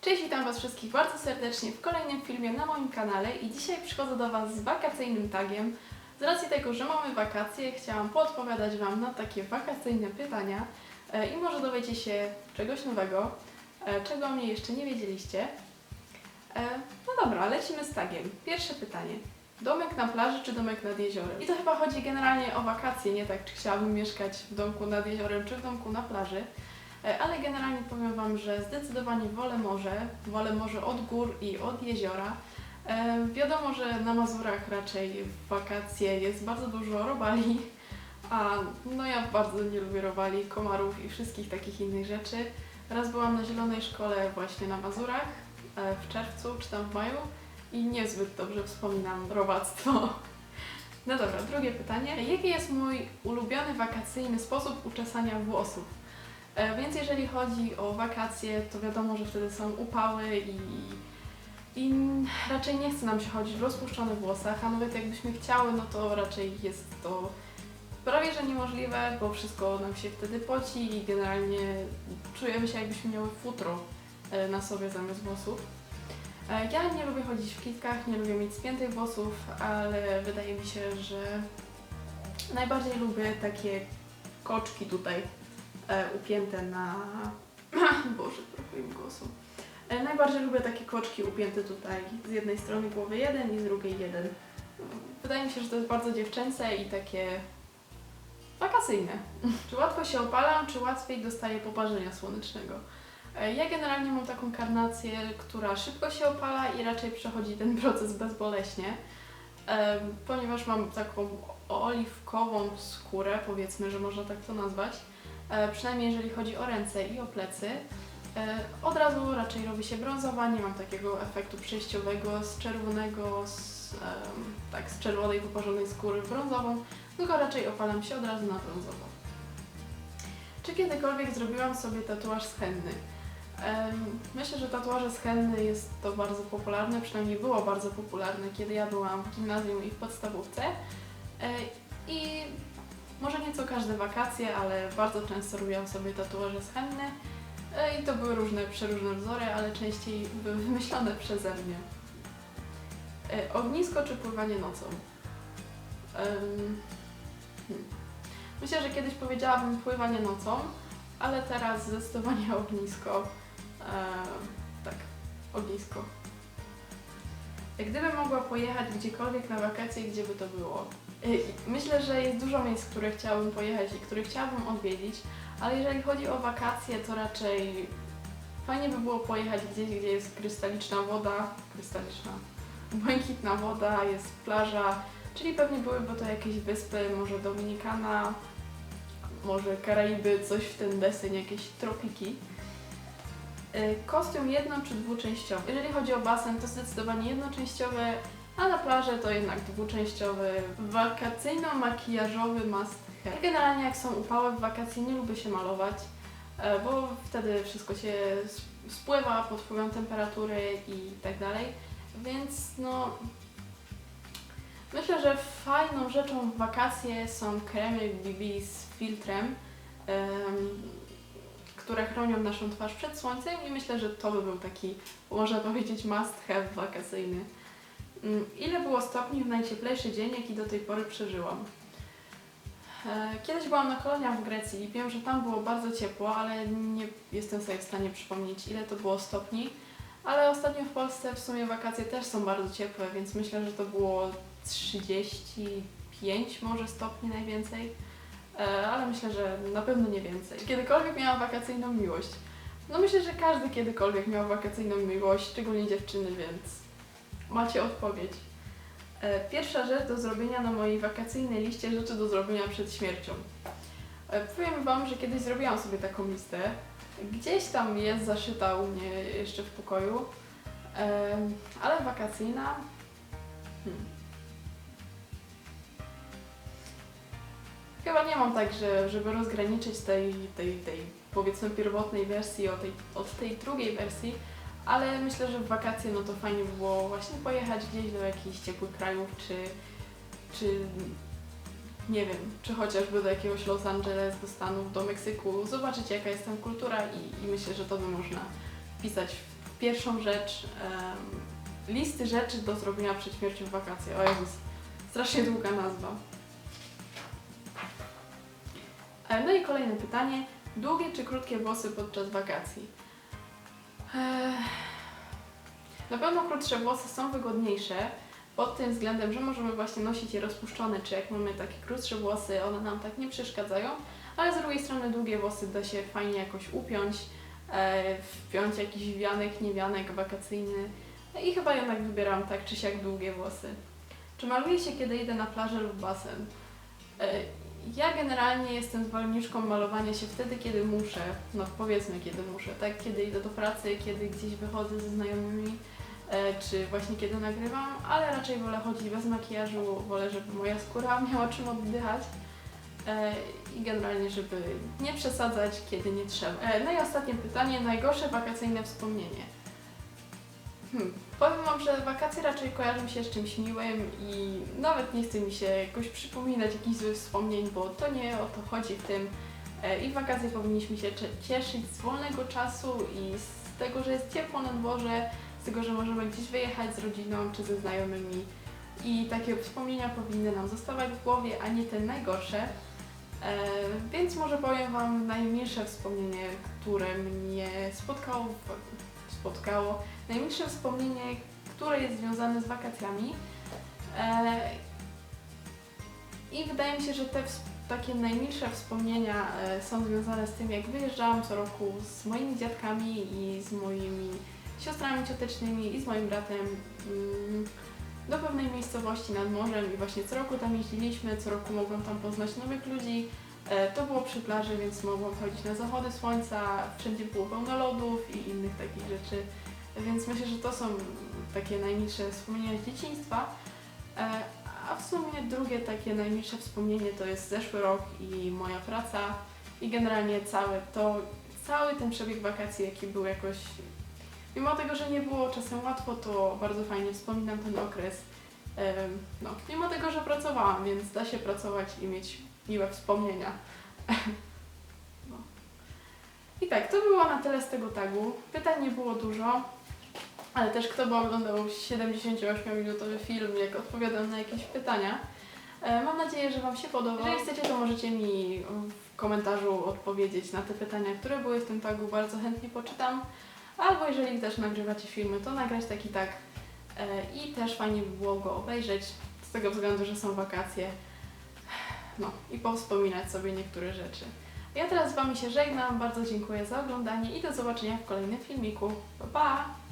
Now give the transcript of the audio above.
Cześć, witam Was wszystkich bardzo serdecznie w kolejnym filmie na moim kanale i dzisiaj przychodzę do Was z wakacyjnym tagiem. Z racji tego, że mamy wakacje, chciałam podpowiadać Wam na takie wakacyjne pytania e, i może dowiecie się czegoś nowego, e, czego o mnie jeszcze nie wiedzieliście. E, No dobra, lecimy z tagiem. Pierwsze pytanie. Domek na plaży czy domek nad jeziorem? I to chyba chodzi generalnie o wakacje, nie tak czy chciałabym mieszkać w domku nad jeziorem czy w domku na plaży. E, Ale generalnie powiem Wam, że zdecydowanie wolę morze, wolę morze od gór i od jeziora. E, Wiadomo, że na Mazurach raczej w wakacje jest bardzo dużo robali, a no ja bardzo nie lubię robali, komarów i wszystkich takich innych rzeczy. Raz byłam na Zielonej Szkole właśnie na Mazurach e, w czerwcu czy tam w maju i niezbyt dobrze wspominam robactwo. No dobra, drugie pytanie. Jaki jest mój ulubiony wakacyjny sposób uczesania włosów? E, Więc jeżeli chodzi o wakacje, to wiadomo, że wtedy są upały i, i raczej nie chce nam się chodzić w rozpuszczonych włosach, a nawet jakbyśmy chciały, no to raczej jest to prawie że niemożliwe, bo wszystko nam się wtedy poci i generalnie czujemy się jakbyśmy miały futro e, na sobie zamiast włosów. E, Ja nie lubię chodzić w kitkach, nie lubię mieć spiętych włosów, ale wydaje mi się, że najbardziej lubię takie koczki tutaj upięte na... Boże, brakuje mi głosu. E, najbardziej lubię takie koczki upięte tutaj z jednej strony głowy jeden i z drugiej jeden. Wydaje mi się, że to jest bardzo dziewczęce i takie wakacyjne. czy łatwo się opalam, czy łatwiej dostaję poparzenia słonecznego? E, Ja generalnie mam taką karnację, która szybko się opala i raczej przechodzi ten proces bezboleśnie, e, ponieważ mam taką oliwkową skórę, powiedzmy, że można tak to nazwać. E, przynajmniej jeżeli chodzi o ręce i o plecy. E, od razu raczej robi się brązowanie, mam takiego efektu przejściowego z czerwonego, z, tak, z czerwonej wyparzonej skóry w brązową, tylko raczej opalam się od razu na brązowo. Czy kiedykolwiek zrobiłam sobie tatuaż z henny? Myślę, że tatuaże z henny jest to bardzo popularne, przynajmniej było bardzo popularne, kiedy ja byłam w gimnazjum i w podstawówce. E, I może nie co każde wakacje, ale bardzo często robiłam sobie tatuaże z henny. E, I to były różne, przeróżne wzory, ale częściej były wymyślone przeze mnie. E, Ognisko czy pływanie nocą? Hmm. Myślę, że kiedyś powiedziałabym pływanie nocą, ale teraz zdecydowanie ognisko. E, tak, ognisko. Gdybym mogła pojechać gdziekolwiek na wakacje, gdzie by to było? Y, Myślę, że jest dużo miejsc, które chciałabym pojechać i które chciałabym odwiedzić, ale jeżeli chodzi o wakacje, to raczej fajnie by było pojechać gdzieś, gdzie jest krystaliczna woda, krystaliczna, błękitna woda, jest plaża, czyli pewnie byłyby to jakieś wyspy, może Dominikana, może Karaiby, coś w ten deseń, jakieś tropiki. Y, Kostium jedno czy dwuczęściowy? Jeżeli chodzi o basen, to zdecydowanie jednoczęściowy, a na plażę to jednak dwuczęściowy, wakacyjno-makijażowy must have. Generalnie jak są upały w wakacje, nie lubię się malować, e, bo wtedy wszystko się spływa pod wpływem temperatury i tak dalej, więc no... Myślę, że fajną rzeczą w wakacje są kremy BB z filtrem, em, które chronią naszą twarz przed słońcem i myślę, że to by był taki, można powiedzieć, must have wakacyjny. Mm, Ile było stopni w najcieplejszy dzień, jaki do tej pory przeżyłam? E, Kiedyś byłam na koloniach w Grecji i wiem, że tam było bardzo ciepło, ale nie jestem sobie w stanie przypomnieć, ile to było stopni. Ale ostatnio w Polsce w sumie wakacje też są bardzo ciepłe, więc myślę, że to było 35 może stopni najwięcej. E, Ale myślę, że na pewno nie więcej. Kiedykolwiek miałam wakacyjną miłość? No myślę, że każdy kiedykolwiek miał wakacyjną miłość, szczególnie dziewczyny, więc macie odpowiedź. E, Pierwsza rzecz do zrobienia na mojej wakacyjnej liście rzeczy do zrobienia przed śmiercią. E, Powiem Wam, że kiedyś zrobiłam sobie taką listę. Gdzieś tam jest zaszyta u mnie jeszcze w pokoju, E, ale wakacyjna. Hmm. Chyba nie mam tak, że, żeby rozgraniczyć tej, tej, tej powiedzmy pierwotnej wersji od tej, od tej drugiej wersji, ale myślę, że w wakacje no to fajnie by było właśnie pojechać gdzieś do jakichś ciepłych krajów, czy, czy nie wiem, czy chociażby do jakiegoś Los Angeles, do Stanów, do Meksyku, zobaczyć jaka jest tam kultura i, i myślę, że to by można wpisać w pierwszą rzecz. em, listy rzeczy do zrobienia przed śmiercią w wakacje. O Jezus, strasznie długa nazwa. E, No i kolejne pytanie. Długie czy krótkie włosy podczas wakacji? Na pewno krótsze włosy są wygodniejsze pod tym względem, że możemy właśnie nosić je rozpuszczone, czy jak mamy takie krótsze włosy, one nam tak nie przeszkadzają, ale z drugiej strony długie włosy da się fajnie jakoś upiąć, e, wpiąć jakiś wianek, niewianek wakacyjny i chyba jednak wybieram tak czy siak długie włosy. Czy maluję się, kiedy idę na plażę lub basen? Ja generalnie jestem zwolenniczką malowania się wtedy, kiedy muszę, no powiedzmy kiedy muszę, tak? Kiedy idę do pracy, kiedy gdzieś wychodzę ze znajomymi, e, czy właśnie kiedy nagrywam, ale raczej wolę chodzić bez makijażu, wolę, żeby moja skóra miała czym oddychać e, i generalnie, żeby nie przesadzać, kiedy nie trzeba. E, No i ostatnie pytanie, najgorsze wakacyjne wspomnienie. Hmm. Powiem Wam, że wakacje raczej kojarzą się z czymś miłym i nawet nie chce mi się jakoś przypominać jakichś złych wspomnień, bo to nie o to chodzi w tym. E, I w wakacje powinniśmy się cieszyć z wolnego czasu i z tego, że jest ciepło na dworze, z tego, że możemy gdzieś wyjechać z rodziną czy ze znajomymi. I takie wspomnienia powinny nam zostawać w głowie, a nie te najgorsze. E, więc może powiem Wam najmilsze wspomnienie, które mnie spotkało, spotkało. Najmilsze wspomnienie, które jest związane z wakacjami. E, I wydaje mi się, że te takie najmilsze wspomnienia e, są związane z tym, jak wyjeżdżałam co roku z moimi dziadkami i z moimi siostrami ciotecznymi i z moim bratem mm, do pewnej miejscowości nad morzem i właśnie co roku tam jeździliśmy, co roku mogłam tam poznać nowych ludzi. E, To było przy plaży, więc mogłam chodzić na zachody słońca, wszędzie było pełno lodów i innych takich rzeczy. Więc myślę, że to są takie najmilsze wspomnienia z dzieciństwa. E, A w sumie drugie takie najmilsze wspomnienie to jest zeszły rok i moja praca i generalnie całe to, cały ten przebieg wakacji, jaki był jakoś, mimo tego, że nie było czasem łatwo, to bardzo fajnie wspominam ten okres. Em, No, mimo tego, że pracowałam, więc da się pracować i mieć miłe wspomnienia. No. I tak, to było na tyle z tego tagu. Pytań nie było dużo, ale też kto by oglądał 78-minutowy film, jak odpowiadam na jakieś pytania. E, Mam nadzieję, że Wam się podoba. Jeżeli chcecie, to możecie mi w komentarzu odpowiedzieć na te pytania, które były w tym tagu. Bardzo chętnie poczytam. Albo jeżeli też nagrywacie filmy, to nagrać taki tag. E, I też fajnie by było go obejrzeć, z tego względu, że są wakacje. No i powspominać sobie niektóre rzeczy. Ja teraz z Wami się żegnam, bardzo dziękuję za oglądanie i do zobaczenia w kolejnym filmiku. Pa! pa!